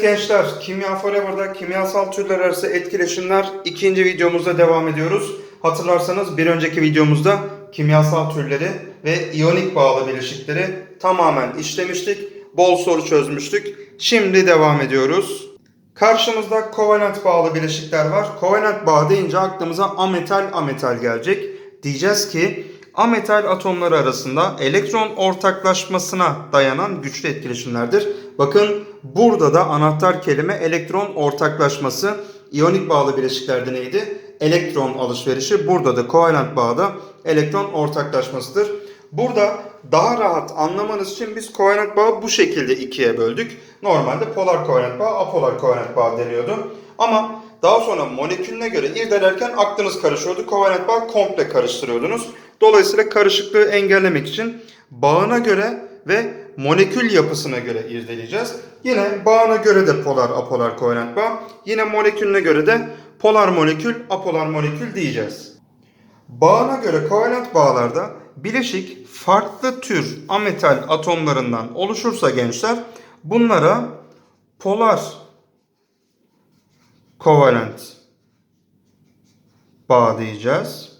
Gençler, Kimya Forever'da kimyasal türler arası etkileşimler ikinci videomuzda devam ediyoruz. Hatırlarsanız bir önceki videomuzda kimyasal türleri ve iyonik bağlı bileşikleri tamamen işlemiştik. Bol soru çözmüştük. Şimdi devam ediyoruz. Karşımızda kovalent bağlı bileşikler var. Kovalent bağ deyince aklımıza ametal ametal gelecek. Diyeceğiz ki ametal atomları arasında elektron ortaklaşmasına dayanan güçlü etkileşimlerdir. Bakın burada da anahtar kelime elektron ortaklaşması. İyonik bağlı bileşiklerde neydi? Elektron alışverişi. Burada da kovalent bağda elektron ortaklaşmasıdır. Burada daha rahat anlamanız için biz kovalent bağı bu şekilde ikiye böldük. Normalde polar kovalent bağ, apolar kovalent bağ deniyordu. Ama daha sonra molekülüne göre irdelerken aklınız karışıyordu. Kovalent bağ komple karıştırıyordunuz. Dolayısıyla karışıklığı engellemek için bağına göre ve molekül yapısına göre irdeleyeceğiz. Yine bağına göre de polar apolar kovalent bağ. Yine molekülüne göre de polar molekül apolar molekül diyeceğiz. Bağına göre kovalent bağlarda bileşik farklı tür ametal atomlarından oluşursa gençler bunlara polar kovalent bağ diyeceğiz.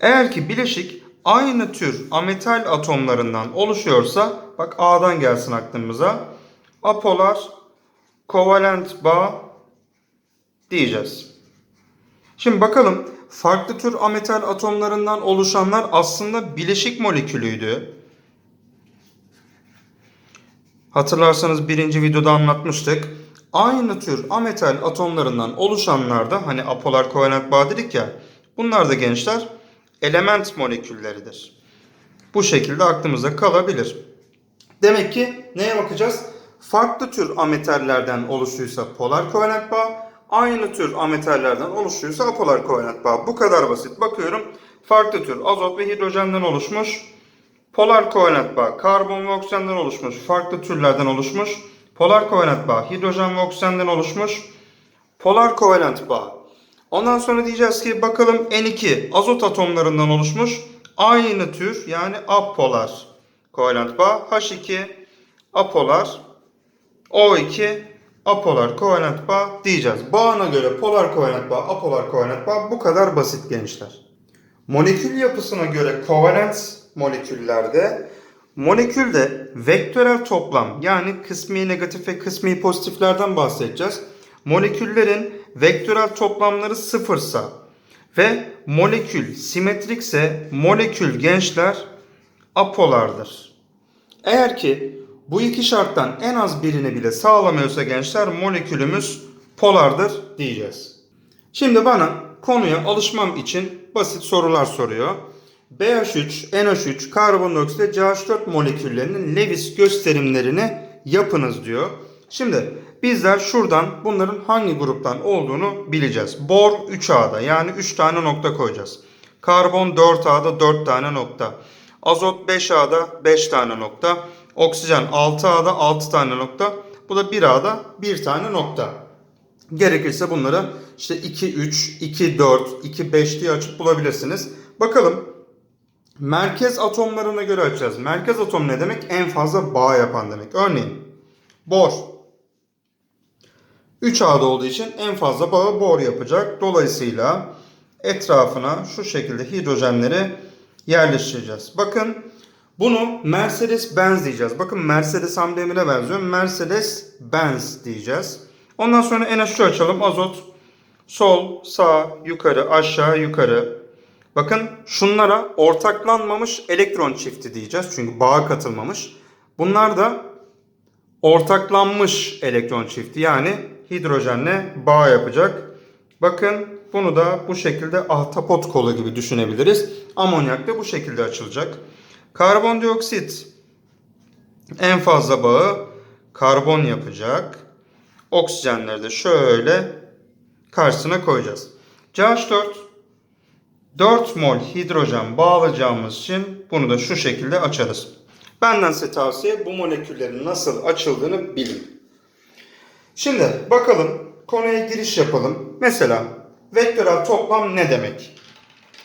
Eğer ki bileşik aynı tür ametal atomlarından oluşuyorsa bak A'dan gelsin aklımıza apolar kovalent bağ diyeceğiz. Şimdi bakalım farklı tür ametal atomlarından oluşanlar aslında bileşik molekülüydü. Hatırlarsanız birinci videoda anlatmıştık. Aynı tür ametal atomlarından oluşanlarda hani apolar kovalent bağ dedik ya bunlar da gençler element molekülleridir. Bu şekilde aklımızda kalabilir. Demek ki neye bakacağız? Farklı tür ametallerden oluşuysa polar kovalent bağ, aynı tür ametallerden oluşuysa apolar kovalent bağ. Bu kadar basit. Bakıyorum farklı tür azot ve hidrojenden oluşmuş. Polar kovalent bağ karbon ve oksijenden oluşmuş. Farklı türlerden oluşmuş. Polar kovalent bağ hidrojen ve oksijenden oluşmuş. Polar kovalent bağ. Ondan sonra diyeceğiz ki bakalım N2 azot atomlarından oluşmuş. Aynı tür yani apolar kovalent bağ. H2 apolar. O2 apolar kovalent bağ diyeceğiz. Bağına göre polar kovalent bağ, apolar kovalent bağ bu kadar basit gençler. Molekül yapısına göre kovalent moleküllerde molekülde vektörel toplam yani kısmi negatif ve kısmi pozitiflerden bahsedeceğiz. Moleküllerin vektörel toplamları sıfırsa ve molekül simetrikse molekül gençler apolardır. Eğer ki bu iki şarttan en az birini bile sağlamıyorsa gençler molekülümüz polardır diyeceğiz. Şimdi bana konuya alışmam için basit sorular soruyor. BH3, NH3, karbondioksit ve CH4 moleküllerinin Lewis gösterimlerini yapınız diyor. Şimdi bizler şuradan bunların hangi gruptan olduğunu bileceğiz. Bor 3A'da yani 3 tane nokta koyacağız. Karbon 4A'da 4 tane nokta. Azot 5A'da 5 tane nokta. Oksijen 6A'da 6 tane nokta. Bu da 1A'da 1 tane nokta. Gerekirse bunları işte 2, 3, 2, 4, 2, 5 diye açıp bulabilirsiniz. Bakalım merkez atomlarına göre açacağız. Merkez atom ne demek? En fazla bağ yapan demek. Örneğin bor 3A'da olduğu için en fazla bağı bor yapacak. Dolayısıyla etrafına şu şekilde hidrojenleri yerleştireceğiz. Bakın bunu Mercedes Benz diyeceğiz. Bakın Mercedes amblemine benziyor. Mercedes Benz diyeceğiz. Ondan sonra NH3 açalım. Azot sol, sağ, yukarı, aşağı, yukarı. Bakın şunlara ortaklanmamış elektron çifti diyeceğiz. Çünkü bağa katılmamış. Bunlar da ortaklanmış elektron çifti. Yani hidrojenle bağ yapacak. Bakın bunu da bu şekilde ahtapot kolu gibi düşünebiliriz. Amonyak da bu şekilde açılacak. Karbondioksit en fazla bağı karbon yapacak. Oksijenleri de şöyle karşısına koyacağız. CH4 4 mol hidrojen bağlayacağımız için bunu da şu şekilde açarız. Benden size tavsiye bu moleküllerin nasıl açıldığını bilin. Şimdi bakalım konuya giriş yapalım. Mesela vektörel toplam ne demek?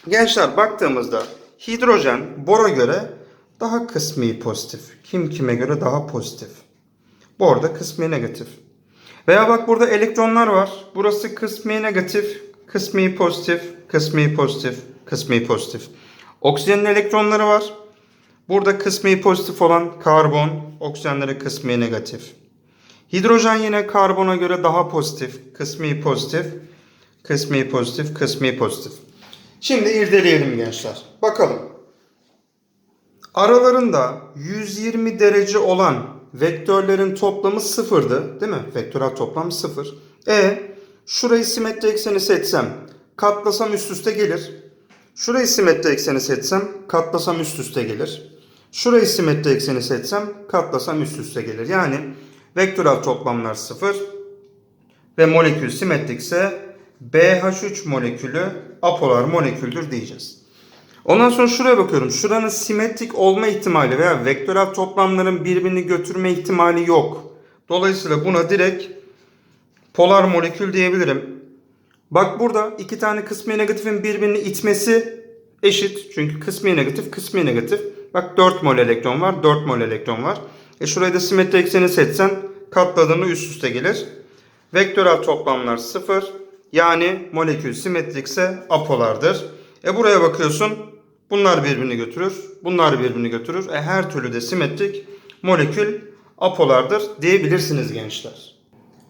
Gençler baktığımızda hidrojen bora göre daha kısmi pozitif. Kim kime göre daha pozitif. Orada kısmi negatif. Veya bak burada elektronlar var. Burası kısmi negatif, kısmi pozitif, kısmi pozitif, kısmi pozitif. Oksijenin elektronları var. Burada kısmi pozitif olan karbon, oksijenleri kısmi negatif. Hidrojen yine karbona göre daha pozitif, kısmi pozitif, kısmi pozitif, kısmi pozitif. Şimdi irdeleyelim gençler. Bakalım. Aralarında 120 derece olan vektörlerin toplamı sıfırdı. Değil mi? Vektörel toplam sıfır. E şurayı simetri ekseni seçsem katlasam üst üste gelir. Şurayı simetri ekseni seçsem katlasam üst üste gelir. Şurayı simetri ekseni seçsem katlasam üst üste gelir. Yani vektörel toplamlar sıfır ve molekül simetrikse BH3 molekülü apolar moleküldür diyeceğiz. Ondan sonra şuraya bakıyorum. Şuranın simetrik olma ihtimali veya vektörel toplamların birbirini götürme ihtimali yok. Dolayısıyla buna direkt polar molekül diyebilirim. Bak burada iki tane kısmi negatifin birbirini itmesi eşit. Çünkü kısmi negatif, kısmi negatif. Bak 4 mol elektron var, 4 mol elektron var. E şurayı da simetri ekseni seçsen katladığında üst üste gelir. Vektörel toplamlar 0. Yani molekül simetrikse apolardır. E buraya bakıyorsun. Bunlar birbirini götürür. Bunlar birbirini götürür. E her türlü de simetrik molekül apolardır diyebilirsiniz gençler.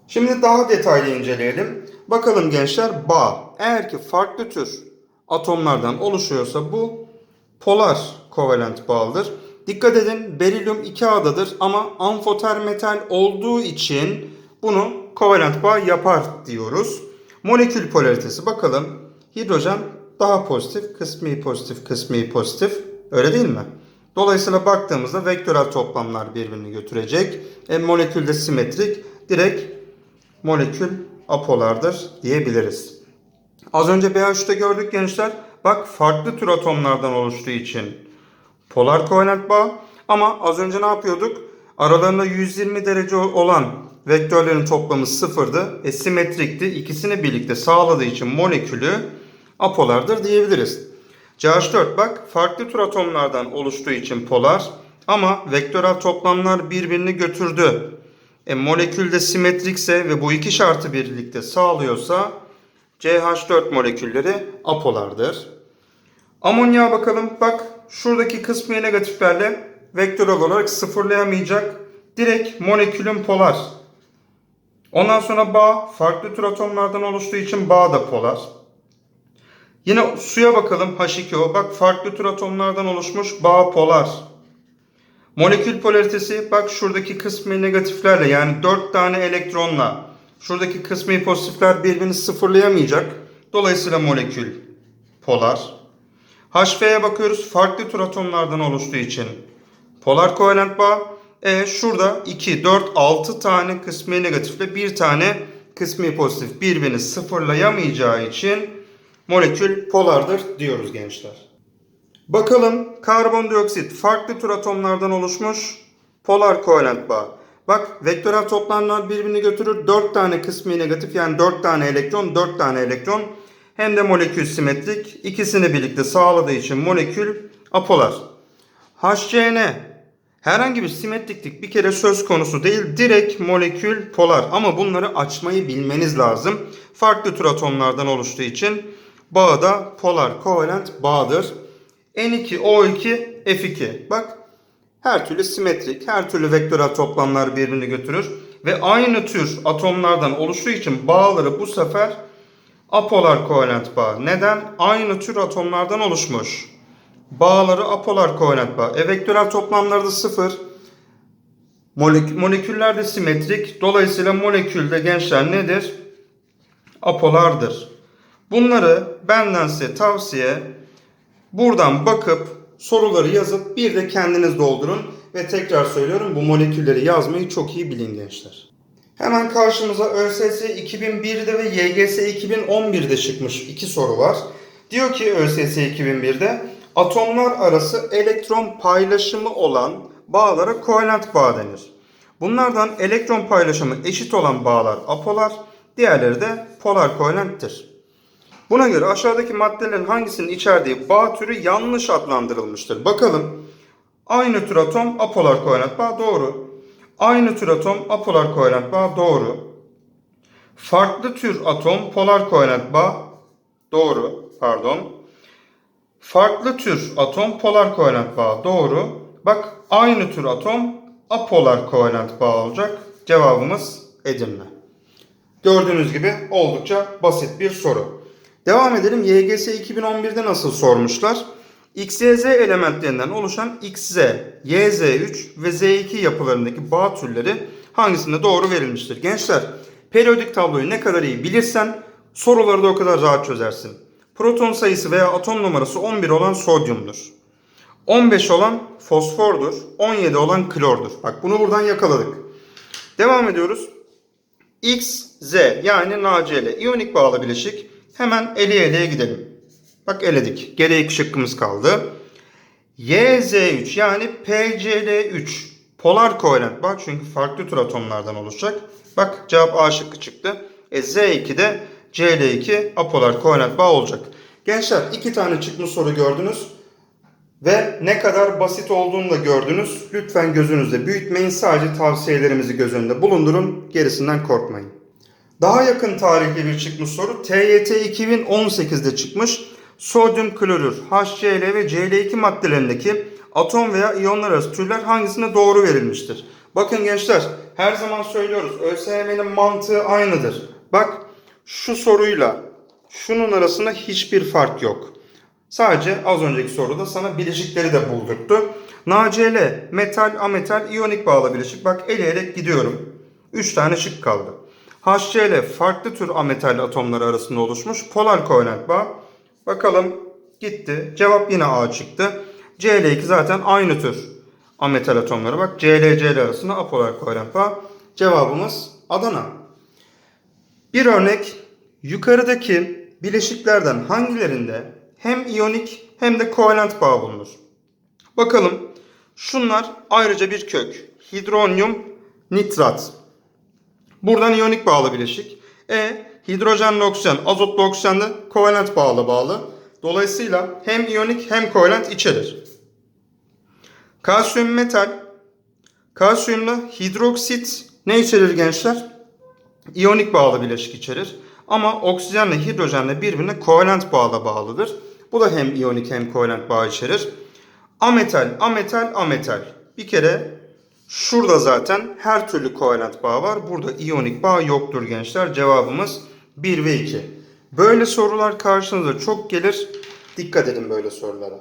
Şimdi daha detaylı inceleyelim. Bakalım gençler bağ. Eğer ki farklı tür atomlardan oluşuyorsa bu polar kovalent bağlıdır. Dikkat edin berilyum 2A'dadır ama amfoter metal olduğu için bunu kovalent bağ yapar diyoruz. Molekül polaritesi bakalım. Hidrojen daha pozitif, kısmi pozitif, kısmi pozitif. Öyle değil mi? Dolayısıyla baktığımızda vektörel toplamlar birbirini götürecek. E, molekülde simetrik. Direkt molekül apolardır diyebiliriz. Az önce BH3'te gördük gençler. Bak farklı tür atomlardan oluştuğu için polar bağ. Ama az önce ne yapıyorduk? Aralarında 120 derece olan vektörlerin toplamı sıfırdı. E simetrikti. İkisini birlikte sağladığı için molekülü apolardır diyebiliriz. CH4 bak farklı tür atomlardan oluştuğu için polar ama vektörel toplamlar birbirini götürdü. E, molekülde simetrikse ve bu iki şartı birlikte sağlıyorsa CH4 molekülleri apolardır. Amonya bakalım. Bak şuradaki kısmı negatiflerle vektörel olarak sıfırlayamayacak. Direkt molekülün polar. Ondan sonra bağ farklı tür atomlardan oluştuğu için bağ da polar. Yine suya bakalım H2O. Bak farklı tür atomlardan oluşmuş bağ polar. Molekül polaritesi bak şuradaki kısmi negatiflerle yani 4 tane elektronla şuradaki kısmi pozitifler birbirini sıfırlayamayacak. Dolayısıyla molekül polar. HV'ye bakıyoruz farklı tür atomlardan oluştuğu için polar kovalent bağ. E şurada 2, 4, 6 tane kısmi negatifle bir tane kısmi pozitif birbirini sıfırlayamayacağı için molekül polardır diyoruz gençler. Bakalım karbondioksit farklı tür atomlardan oluşmuş polar kovalent bağ. Bak vektörel toplamlar birbirini götürür. 4 tane kısmi negatif yani 4 tane elektron 4 tane elektron hem de molekül simetrik. İkisini birlikte sağladığı için molekül apolar. HCN herhangi bir simetriklik bir kere söz konusu değil. Direkt molekül polar ama bunları açmayı bilmeniz lazım. Farklı tür atomlardan oluştuğu için bağı da polar kovalent bağdır. N2O2 F2. Bak her türlü simetrik, her türlü vektörel toplamlar birbirini götürür. Ve aynı tür atomlardan oluştuğu için bağları bu sefer apolar kovalent bağ. Neden? Aynı tür atomlardan oluşmuş. Bağları apolar kovalent bağ. E toplamları da sıfır. Molek moleküller de simetrik. Dolayısıyla molekülde gençler nedir? Apolardır. Bunları benden size tavsiye Buradan bakıp soruları yazıp bir de kendiniz doldurun. Ve tekrar söylüyorum bu molekülleri yazmayı çok iyi bilin gençler. Hemen karşımıza ÖSS 2001'de ve YGS 2011'de çıkmış iki soru var. Diyor ki ÖSS 2001'de atomlar arası elektron paylaşımı olan bağlara kovalent bağ denir. Bunlardan elektron paylaşımı eşit olan bağlar apolar, diğerleri de polar kovalenttir. Buna göre aşağıdaki maddelerin hangisinin içerdiği bağ türü yanlış adlandırılmıştır. Bakalım. Aynı tür atom apolar kovalent bağ doğru. Aynı tür atom apolar kovalent bağ doğru. Farklı tür atom polar kovalent bağ doğru. Pardon. Farklı tür atom polar kovalent bağ doğru. Bak aynı tür atom apolar kovalent bağ olacak. Cevabımız Edirne. Gördüğünüz gibi oldukça basit bir soru. Devam edelim. YGS 2011'de nasıl sormuşlar? XYZ elementlerinden oluşan XZ, YZ3 ve Z2 yapılarındaki bağ türleri hangisinde doğru verilmiştir? Gençler, periyodik tabloyu ne kadar iyi bilirsen soruları da o kadar rahat çözersin. Proton sayısı veya atom numarası 11 olan sodyumdur. 15 olan fosfordur. 17 olan klordur. Bak bunu buradan yakaladık. Devam ediyoruz. X, Z yani NaCl iyonik bağlı bileşik. Hemen eleye eleye gidelim. Bak eledik. Geriye iki şıkkımız kaldı. YZ3 yani PCl3 polar kovalent bağ çünkü farklı tür atomlardan oluşacak. Bak cevap A şıkkı çıktı. E Z2 de Cl2 apolar kovalent bağ olacak. Gençler iki tane çıkmış soru gördünüz. Ve ne kadar basit olduğunu da gördünüz. Lütfen gözünüzde büyütmeyin. Sadece tavsiyelerimizi göz önünde bulundurun. Gerisinden korkmayın. Daha yakın tarihli bir çıkmış soru. TYT 2018'de çıkmış. Sodyum klorür, HCl ve Cl2 maddelerindeki atom veya iyonlar arası türler hangisine doğru verilmiştir? Bakın gençler her zaman söylüyoruz. ÖSYM'nin mantığı aynıdır. Bak şu soruyla şunun arasında hiçbir fark yok. Sadece az önceki soruda sana bileşikleri de buldurttu. NaCl, metal, ametal, iyonik bağlı bileşik. Bak eleyerek gidiyorum. 3 tane şık kaldı. HCl farklı tür ametal atomları arasında oluşmuş polar kovalent bağ. Bakalım gitti. Cevap yine A çıktı. Cl2 zaten aynı tür ametal atomları. Bak Cl Cl arasında apolar kovalent bağ. Cevabımız Adana. Bir örnek yukarıdaki bileşiklerden hangilerinde hem iyonik hem de kovalent bağ bulunur? Bakalım. Şunlar ayrıca bir kök. Hidronyum nitrat. Buradan iyonik bağlı bileşik. E hidrojenle oksijen, azotlu oksijen de kovalent bağlı bağlı. Dolayısıyla hem iyonik hem kovalent içerir. Kalsiyum metal. Kalsiyumla hidroksit ne içerir gençler? İyonik bağlı bileşik içerir. Ama oksijenle hidrojenle birbirine kovalent bağla bağlıdır. Bu da hem iyonik hem kovalent bağ içerir. Ametal, ametal, ametal. Bir kere şurada zaten her türlü kovalent bağ var. Burada iyonik bağ yoktur gençler. Cevabımız 1 ve 2. Böyle sorular karşınıza çok gelir. Dikkat edin böyle sorulara.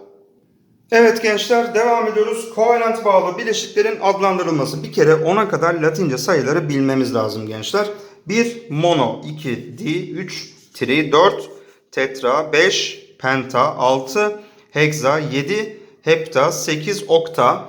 Evet gençler devam ediyoruz. Kovalent bağlı bileşiklerin adlandırılması. Bir kere 10'a kadar Latince sayıları bilmemiz lazım gençler. 1 mono, 2 di, 3 tri, 4 tetra, 5 penta, 6 heksa, 7 hepta, 8 okta,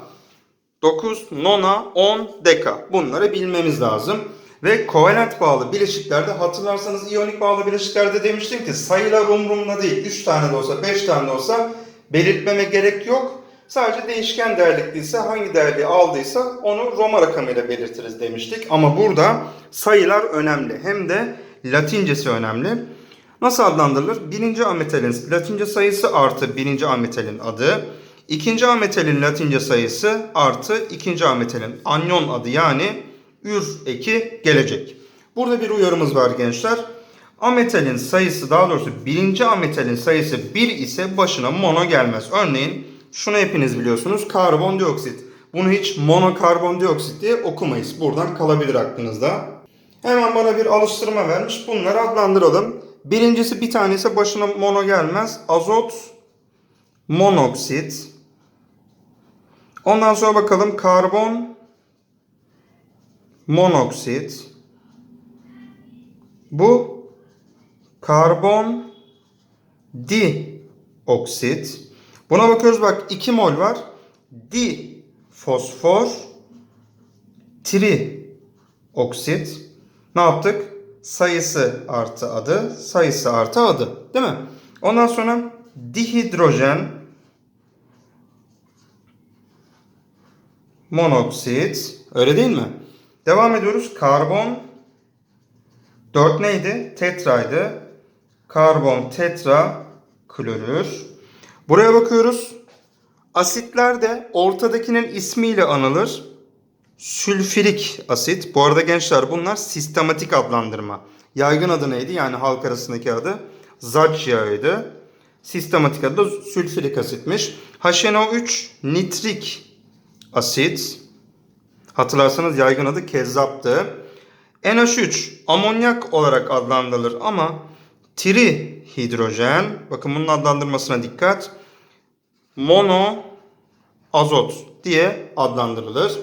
9 nona, 10 deka. Bunları bilmemiz lazım. Ve kovalent bağlı bileşiklerde hatırlarsanız iyonik bağlı bileşiklerde demiştim ki sayılar umurumda değil. 3 tane de olsa 5 tane de olsa belirtmeme gerek yok. Sadece değişken değerlikliyse hangi değerliği aldıysa onu Roma rakamıyla belirtiriz demiştik. Ama burada sayılar önemli. Hem de Latincesi önemli. Nasıl adlandırılır? Birinci ametalin Latince sayısı artı birinci ametalin adı. İkinci ametalin Latince sayısı artı ikinci ametalin anyon adı yani ür eki gelecek. Burada bir uyarımız var gençler. Ametalin sayısı daha doğrusu birinci ametalin sayısı 1 ise başına mono gelmez. Örneğin şunu hepiniz biliyorsunuz karbondioksit. Bunu hiç monokarbondioksit diye okumayız. Buradan kalabilir aklınızda. Hemen bana bir alıştırma vermiş. Bunları adlandıralım. Birincisi bir tanesi başına mono gelmez. Azot monoksit. Ondan sonra bakalım karbon monoksit. Bu karbon dioksit. Buna bakıyoruz bak 2 mol var. Di fosfor tri oksit. Ne yaptık? Sayısı artı adı, sayısı artı adı. Değil mi? Ondan sonra dihidrojen monoksit. Öyle değil mi? Devam ediyoruz. Karbon 4 neydi? Tetraydı. Karbon tetra klorür. Buraya bakıyoruz. Asitler de ortadakinin ismiyle anılır. Sülfürik asit. Bu arada gençler bunlar sistematik adlandırma. Yaygın adı neydi? Yani halk arasındaki adı zaç yağıydı. Sistematik adı da sülfürik asitmiş. HNO3 nitrik asit. Hatırlarsanız yaygın adı kezzaptı. NH3 amonyak olarak adlandırılır ama tri hidrojen. Bakın bunun adlandırmasına dikkat. Mono azot diye adlandırılır.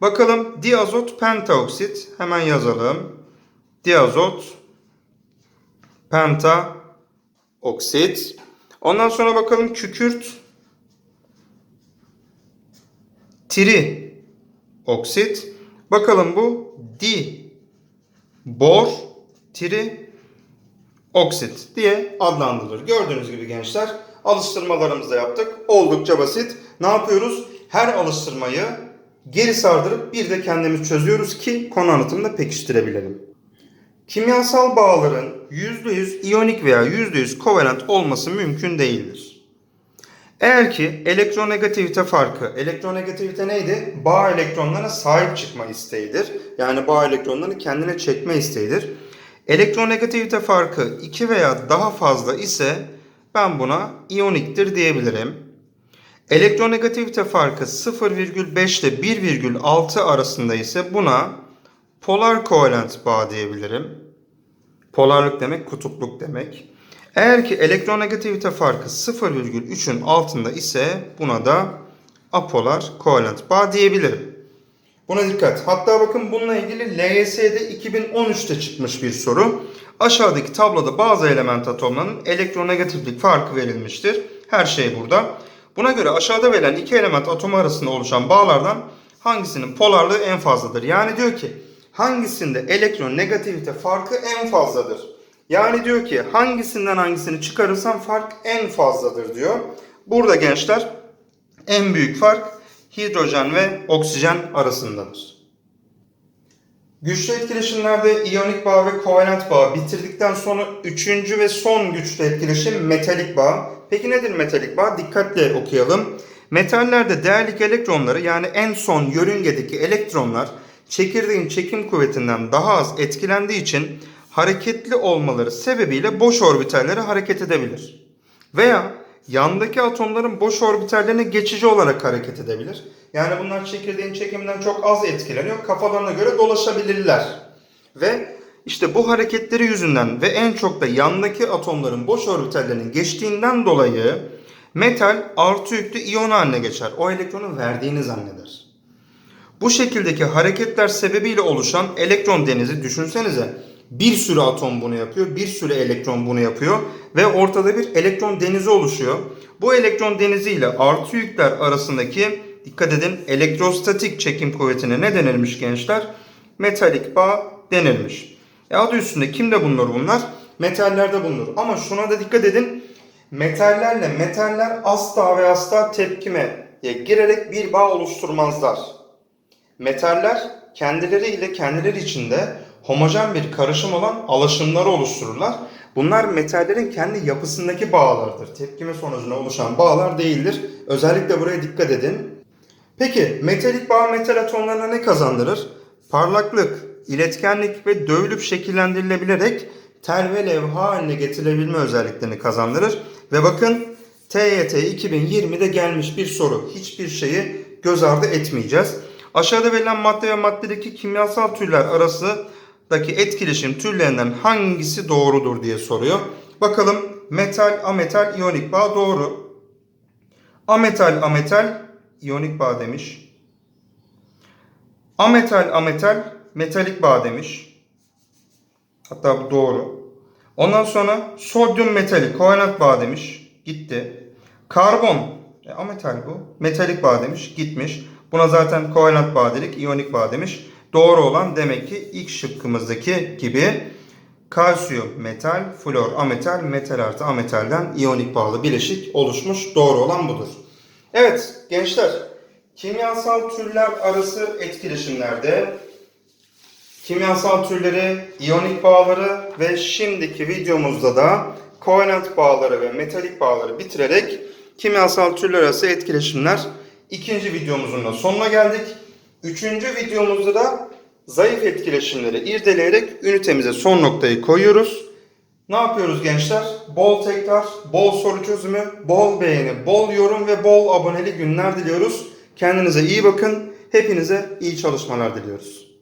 Bakalım diazot pentaoksit hemen yazalım. Diazot pentaoksit. Ondan sonra bakalım kükürt tri oksit. Bakalım bu di bor tri oksit diye adlandırılır. Gördüğünüz gibi gençler alıştırmalarımızı da yaptık. Oldukça basit. Ne yapıyoruz? Her alıştırmayı geri sardırıp bir de kendimiz çözüyoruz ki konu anlatımında pekiştirebilelim. Kimyasal bağların %100 iyonik veya %100 kovalent olması mümkün değildir. Eğer ki elektronegativite farkı, elektronegativite neydi? Bağ elektronlarına sahip çıkma isteğidir. Yani bağ elektronlarını kendine çekme isteğidir. Elektronegativite farkı 2 veya daha fazla ise ben buna iyoniktir diyebilirim. Elektronegativite farkı 0,5 ile 1,6 arasında ise buna polar kovalent bağ diyebilirim. Polarlık demek kutupluk demek. Eğer ki elektronegativite farkı 0,3'ün altında ise buna da apolar kovalent bağ diyebilirim. Buna dikkat. Hatta bakın bununla ilgili LYS'de 2013'te çıkmış bir soru. Aşağıdaki tabloda bazı element atomlarının elektronegatiflik farkı verilmiştir. Her şey burada. Buna göre aşağıda verilen iki element atomu arasında oluşan bağlardan hangisinin polarlığı en fazladır? Yani diyor ki hangisinde elektron negativite farkı en fazladır? Yani diyor ki hangisinden hangisini çıkarırsam fark en fazladır diyor. Burada gençler en büyük fark hidrojen ve oksijen arasındadır. Güçlü etkileşimlerde iyonik bağ ve kovalent bağ bitirdikten sonra üçüncü ve son güçlü etkileşim metalik bağ. Peki nedir metalik bağ? Dikkatle okuyalım. Metallerde değerlik elektronları yani en son yörüngedeki elektronlar çekirdeğin çekim kuvvetinden daha az etkilendiği için hareketli olmaları sebebiyle boş orbitallere hareket edebilir. Veya yandaki atomların boş orbitallerine geçici olarak hareket edebilir. Yani bunlar çekirdeğin çekiminden çok az etkileniyor. Kafalarına göre dolaşabilirler. Ve işte bu hareketleri yüzünden ve en çok da yandaki atomların boş orbitallerinin geçtiğinden dolayı metal artı yüklü iyon haline geçer. O elektronu verdiğini zanneder. Bu şekildeki hareketler sebebiyle oluşan elektron denizi düşünsenize. Bir sürü atom bunu yapıyor, bir sürü elektron bunu yapıyor ve ortada bir elektron denizi oluşuyor. Bu elektron denizi ile artı yükler arasındaki dikkat edin elektrostatik çekim kuvvetine ne denilmiş gençler? Metalik bağ denilmiş. E adı üstünde kimde bulunur bunlar? Metallerde bulunur. Ama şuna da dikkat edin. Metallerle metaller asla ve asla tepkime girerek bir bağ oluşturmazlar. Metaller kendileriyle kendileri içinde homojen bir karışım olan alaşımları oluştururlar. Bunlar metallerin kendi yapısındaki bağlardır. Tepkime sonucunda oluşan bağlar değildir. Özellikle buraya dikkat edin. Peki metalik bağ metal atomlarına ne kazandırır? Parlaklık, iletkenlik ve dövülüp şekillendirilebilerek tel ve levha haline getirebilme özelliklerini kazandırır. Ve bakın TYT 2020'de gelmiş bir soru. Hiçbir şeyi göz ardı etmeyeceğiz. Aşağıda verilen madde ve maddedeki kimyasal türler arasındaki etkileşim türlerinden hangisi doğrudur diye soruyor. Bakalım metal, ametal, iyonik bağ doğru. Ametal, ametal, iyonik bağ demiş. Ametal, ametal, metalik bağ demiş. Hatta bu doğru. Ondan sonra sodyum metalik, kovalent bağ demiş. Gitti. Karbon, e, ametal bu. Metalik bağ demiş. Gitmiş. Buna zaten kovalent bağ dedik, iyonik bağ demiş. Doğru olan demek ki ilk şıkkımızdaki gibi kalsiyum metal, flor ametal, metal artı ametalden iyonik bağlı bileşik oluşmuş. Doğru olan budur. Evet gençler, kimyasal türler arası etkileşimlerde kimyasal türleri, iyonik bağları ve şimdiki videomuzda da kovalent bağları ve metalik bağları bitirerek kimyasal türler arası etkileşimler ikinci videomuzun da sonuna geldik. Üçüncü videomuzda da zayıf etkileşimleri irdeleyerek ünitemize son noktayı koyuyoruz. Ne yapıyoruz gençler? Bol tekrar, bol soru çözümü, bol beğeni, bol yorum ve bol aboneli günler diliyoruz. Kendinize iyi bakın. Hepinize iyi çalışmalar diliyoruz.